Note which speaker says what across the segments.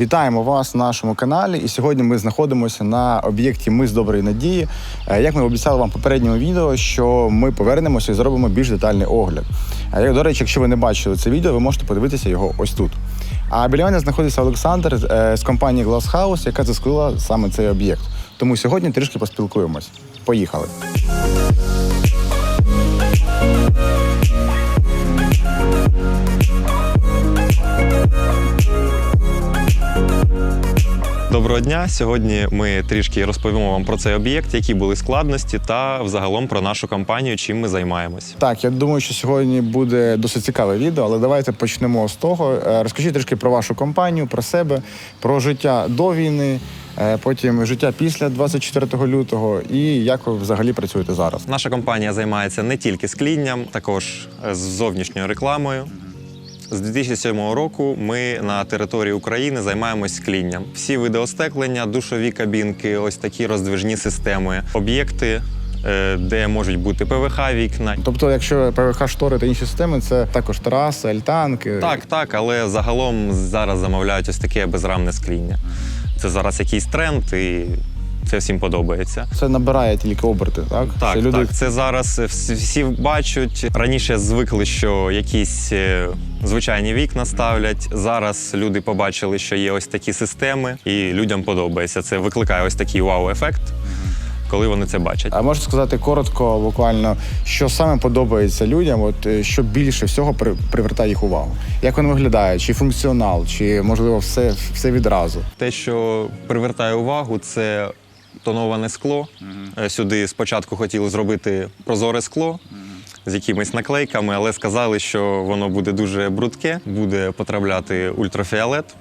Speaker 1: Вітаємо вас на нашому каналі. І сьогодні ми знаходимося на об'єкті Ми з доброї надії. Е, Як ми обіцяли вам в попередньому відео, що ми повернемося і зробимо більш детальний огляд. Як до речі, якщо ви не бачили це відео, ви можете подивитися його ось тут. А біля мене знаходиться Олександр е, з компанії Glasshouse, яка засклила саме цей об'єкт. Тому сьогодні трішки поспілкуємось. Поїхали.
Speaker 2: Доброго дня. Сьогодні ми трішки розповімо вам про цей об'єкт, які були складності, та взагалом про нашу компанію, чим ми займаємось.
Speaker 1: Так, я думаю, що сьогодні буде досить цікаве відео, але давайте почнемо з того. Е, Розкажіть трішки про вашу компанію, про себе, про життя до війни, е, потім життя після 24 лютого і як ви взагалі працюєте зараз.
Speaker 2: Наша компанія займається не тільки склінням, також е, з зовнішньою рекламою. З 2007 року ми на території України займаємось склінням. Всі види остеклення, душові кабінки, ось такі роздвижні системи, об'єкти, е, де можуть бути ПВХ вікна.
Speaker 1: Тобто, якщо ПВХ штори та інші системи, це також тераси, альтанки.
Speaker 2: Так, так, але загалом зараз замовляють ось таке безрамне скління. Це зараз якийсь тренд, і це всім подобається.
Speaker 1: Це набирає тільки оберти, так?
Speaker 2: Так,
Speaker 1: Це люди...
Speaker 2: так, це зараз всі, бачать. Раніше звикли, що якісь е, звичайні вікна ставлять. Зараз люди побачили, що є ось такі системи, і людям подобається. Це викликає ось такий вау-ефект, коли вони це бачать.
Speaker 1: А можете сказати коротко, буквально, що саме подобається людям, от е, що більше всього при- привертає їх увагу? Як воно виглядає? Чи функціонал, чи можливо все, все відразу?
Speaker 2: Те, що привертає увагу, це тоноване скло. Е, Сюди спочатку хотіли зробити прозоре скло. З якимись наклейками, але сказали, що воно буде дуже брудке, буде потрапляти ультрафіолет.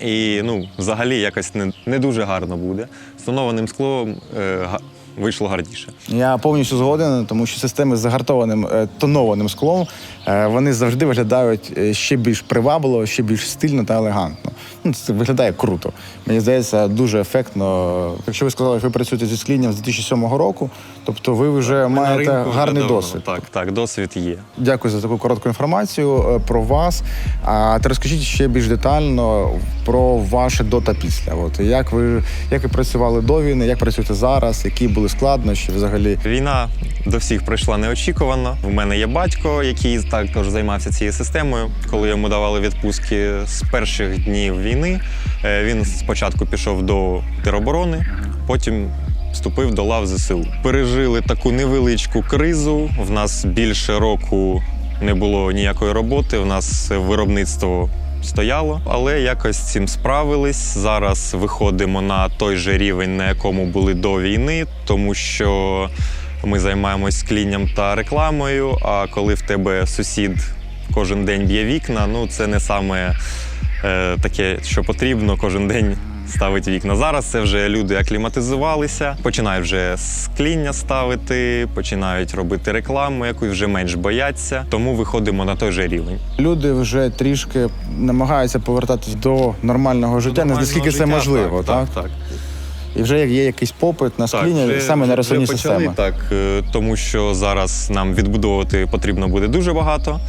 Speaker 2: І ну, взагалі якось не, не дуже гарно буде. З тонованим склом е, вийшло гарніше.
Speaker 1: Я повністю згоден, тому що системи з загартованим е, тонованим склом е, вони завжди виглядають е, ще більш привабливо, ще більш стильно та елегантно. Ну, це виглядає круто. Мені здається, дуже ефектно. Якщо ви сказали, що ви працюєте зі склінням з 2007 року, тобто ви вже маєте
Speaker 2: На вже
Speaker 1: гарний
Speaker 2: давно.
Speaker 1: досвід.
Speaker 2: Так, так, досвід є.
Speaker 1: Дякую за таку коротку інформацію про вас. А ти розкажіть ще більш детально про ваше до та після. От як ви як ви працювали до війни, як працюєте зараз, які були складнощі взагалі?
Speaker 2: Війна до всіх прийшла неочікувано. У мене є батько, який також займався цією системою. Коли йому давали відпустки з перших днів війни, е, він спочатку пішов до тероборони, потім вступив до лав ЗСУ. Пережили таку невеличку кризу. В нас більше року не було ніякої роботи. В нас виробництво стояло, але якось цим справились. Зараз виходимо на той же рівень, на якому були до війни, тому що ми займаємось клінням та рекламою. А коли в тебе сусід кожен день б'є вікна, ну це не саме е, таке, що потрібно кожен день. Ставить вікна. Зараз це вже люди акліматизувалися, починають вже скління ставити, починають робити рекламу, яку вже менш бояться. Тому виходимо на той же рівень.
Speaker 1: Люди вже трішки намагаються повертатись до нормального життя, наскільки це можливо,
Speaker 2: життя,
Speaker 1: так?
Speaker 2: так, так.
Speaker 1: І вже як є якийсь попит на скління
Speaker 2: вже-
Speaker 1: саме на розсувні системи.
Speaker 2: Так, е, тому що зараз нам відбудовувати потрібно буде дуже багато,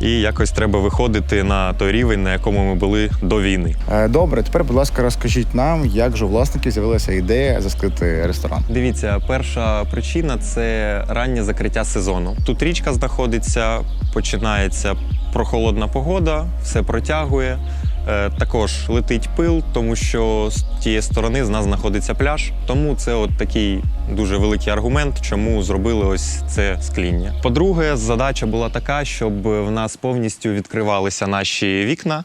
Speaker 2: і якось треба виходити на той рівень, на якому ми були до війни.
Speaker 1: Е, Добре, тепер, будь ласка, розкажіть нам, як же у власників з'явилася ідея заскрити ресторан.
Speaker 2: Дивіться, перша причина це раннє закриття сезону. Тут річка знаходиться, починається прохолодна погода, все протягує. Е, Також летить пил, тому що з тієї сторони з нас знаходиться пляж. Тому це от такий дуже великий аргумент, чому зробили ось це скління. По-друге, задача була така, щоб в нас повністю відкривалися наші вікна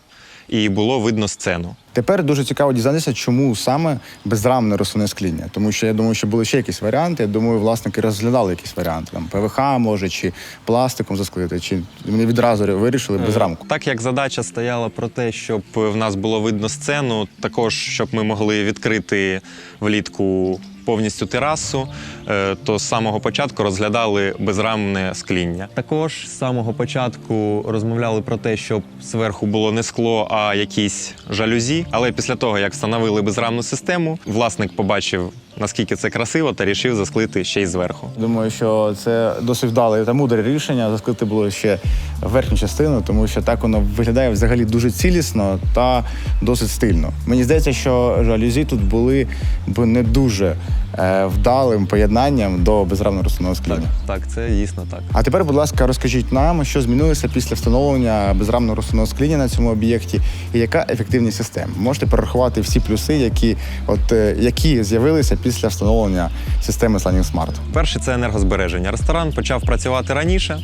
Speaker 2: і було видно сцену.
Speaker 1: Тепер дуже цікаво дізнатися, чому саме безрамне рослинне скління. Тому що я думаю, що були ще якісь варіанти. Я думаю, власники розглядали якісь варіанти. Там ПВХ може, чи пластиком засклити, чи вони відразу вирішили без рамку.
Speaker 2: Так як задача стояла про те, щоб в нас було видно сцену, також щоб ми могли відкрити влітку повністю терасу, е, то з самого початку розглядали безрамне скління. Також з самого початку розмовляли про те, щоб зверху було не скло, а якісь жалюзі. Але після того, як встановили безрамну систему, власник побачив, наскільки це красиво, та рішив засклити ще й зверху.
Speaker 1: Думаю, що це досить вдале та мудре рішення. Засклити було ще верхню частину, тому що так воно виглядає взагалі дуже цілісно та досить стильно. Мені здається, що жалюзі тут були б не дуже е, вдалим поєднанням до безрамного розсувного скління.
Speaker 2: Так, це дійсно так.
Speaker 1: А тепер, будь ласка, розкажіть нам, що змінилося після встановлення безрамного розсувного скління на цьому об'єкті, і яка ефективність систем. Можете перерахувати всі плюси, які от е, які з'явилися після встановлення системи Sliding Smart.
Speaker 2: Перше це енергозбереження. Ресторан почав працювати раніше.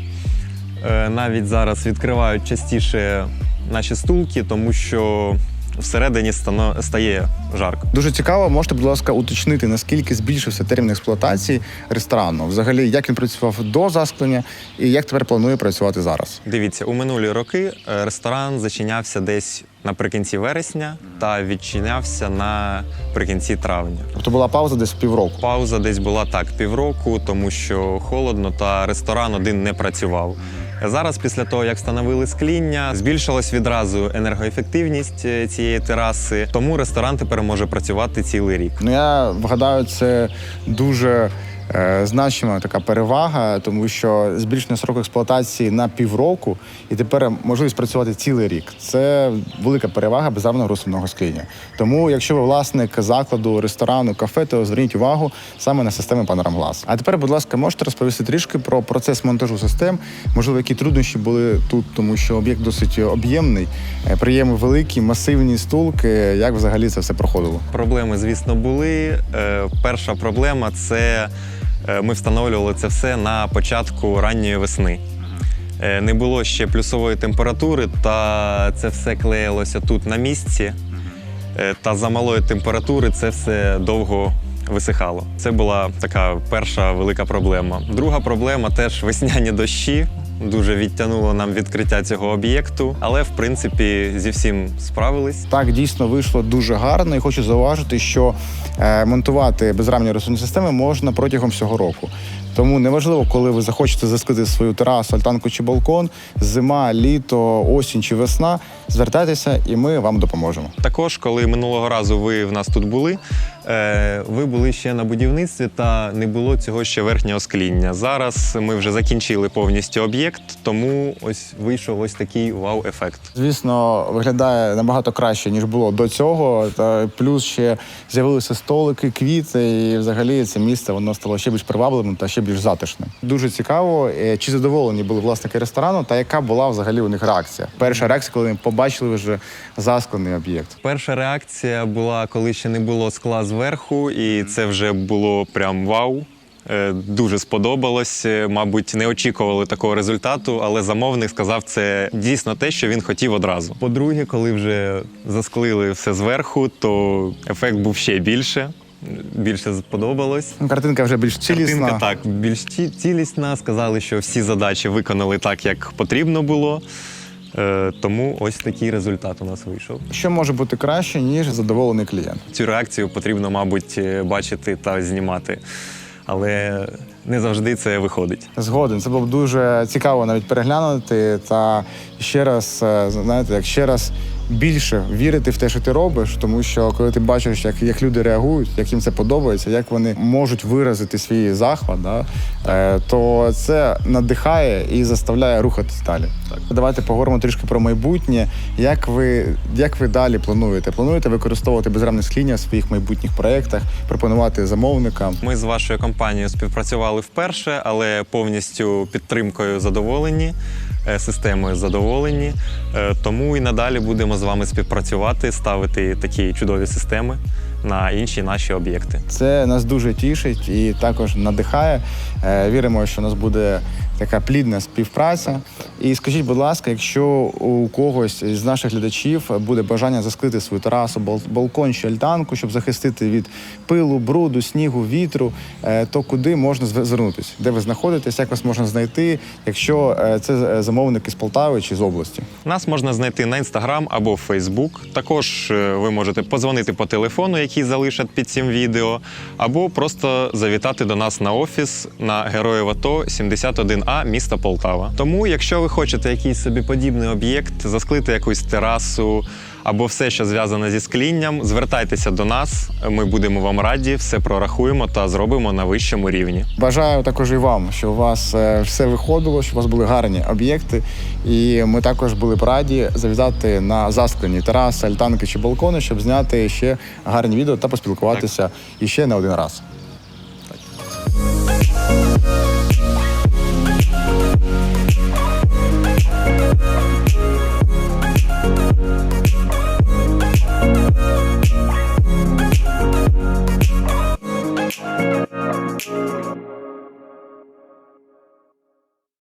Speaker 2: Е, Навіть зараз відкривають частіше наші стулки, тому що всередині стає жарко.
Speaker 1: Дуже цікаво, можете, будь ласка, уточнити, наскільки збільшився термін експлуатації ресторану, взагалі, як він працював до засклення і як тепер планує працювати зараз.
Speaker 2: Дивіться, у минулі роки е, ресторан зачинявся десь наприкінці вересня та відчинявся наприкінці травня.
Speaker 1: Тобто була пауза десь півроку.
Speaker 2: Пауза десь була так півроку, тому що холодно та ресторан один не працював. Зараз, після того, як встановили скління, збільшилась відразу енергоефективність е, цієї тераси, тому ресторан тепер може працювати цілий рік.
Speaker 1: Ну я вгадаю, це дуже значима така перевага, тому що збільшення сроку експлуатації на півроку і тепер можливість працювати цілий рік. Це велика перевага безрамного розсувного скління. Тому, якщо ви власник закладу, ресторану, кафе, то зверніть увагу саме на системи Glass. А тепер, будь ласка, можете розповісти трішки про процес монтажу систем, можливо, які труднощі були тут, тому що об'єкт досить об'ємний, е, приєми великі, масивні стулки. Як взагалі це все проходило?
Speaker 2: Проблеми, звісно, були. Е, Перша проблема це е, ми встановлювали це все на початку ранньої весни. Е, Не було ще плюсової температури, та це все клеїлося тут на місці. Е, Та за малої температури це все довго висихало. Це була така перша велика проблема. Друга проблема теж весняні дощі. Дуже відтягнуло нам відкриття цього об'єкту, але в принципі зі всім справились.
Speaker 1: Так дійсно вийшло дуже гарно, і хочу зауважити, що е, монтувати безрамні розсувні системи можна протягом всього року. Тому неважливо, коли ви захочете засклити свою терасу, альтанку чи балкон, зима, літо, осінь чи весна. Звертайтеся, і ми вам допоможемо.
Speaker 2: Також, коли минулого разу ви в нас тут були, е, ви були ще на будівництві та не було цього ще верхнього скління. Зараз ми вже закінчили повністю об'єкт, тому ось вийшов ось такий вау-ефект.
Speaker 1: Звісно, виглядає набагато краще ніж було до цього. Та плюс ще з'явилися столики, квіти, і взагалі це місце воно стало ще більш привабливим та ще більш затишним. Дуже цікаво, е, чи задоволені були власники ресторану, та яка була взагалі у них реакція. Перша реакція, коли вони побачили вже засклений об'єкт.
Speaker 2: Перша реакція була, коли ще не було скла зверху, і це вже було прям вау. Е, Дуже сподобалось. Е, Мабуть, не очікували такого результату, але замовник сказав, це дійсно те, що він хотів одразу. По-друге, коли вже засклили все зверху, то ефект був ще більше. Більше сподобалось.
Speaker 1: Ну, картинка вже більш цілісна.
Speaker 2: Картинка так більш ці- цілісна. Сказали, що всі задачі виконали так, як потрібно було. Е, Тому ось такий результат у нас вийшов.
Speaker 1: Що може бути краще, ніж задоволений клієнт?
Speaker 2: Цю реакцію потрібно, мабуть, е, бачити та знімати. Але не завжди це виходить.
Speaker 1: Згоден, це було б дуже цікаво навіть переглянути та ще раз, е, знаєте, як ще раз більше вірити в те, що ти робиш, тому що коли ти бачиш, як, як люди реагують, як їм це подобається, як вони можуть виразити свій захват, да, е, то це надихає і заставляє рухатись далі. Так. Давайте поговоримо трішки про майбутнє. Як ви, як ви далі плануєте? Плануєте використовувати безрамне скління в своїх майбутніх проєктах, пропонувати замовникам?
Speaker 2: Ми з вашою компанією співпрацювали вперше, але повністю підтримкою задоволені, системою задоволені. Е, Тому і надалі будемо з вами співпрацювати, ставити такі чудові системи на інші наші об'єкти.
Speaker 1: Це нас дуже тішить і також надихає. Е, Віримо, що у нас буде така плідна співпраця. І скажіть, будь ласка, якщо у когось з наших глядачів буде бажання засклити свою терасу, балкон чи альтанку, щоб захистити від пилу, бруду, снігу, вітру, е, то куди можна звернутися? Де ви знаходитесь, як вас можна знайти, якщо е, це е, замовники з Полтави чи з області?
Speaker 2: Нас можна знайти на інстаграм або в Фейсбук. Також ви можете подзвонити по телефону, які залишать під цим відео, або просто завітати до нас на офіс на Героїв АТО 71А міста Полтава. Тому, якщо ви хочете якийсь собі подібний об'єкт, засклити якусь терасу або все, що зв'язане зі склінням, звертайтеся до нас. Ми будемо вам раді, все прорахуємо та зробимо на вищому рівні.
Speaker 1: Бажаю також і вам, що у вас е, все виходило, що у вас були гарні об'єкти, і ми також були б раді завітати на засклені тераси, альтанки чи балкони, щоб зняти ще гарні відео та поспілкуватися іще не один раз. Так.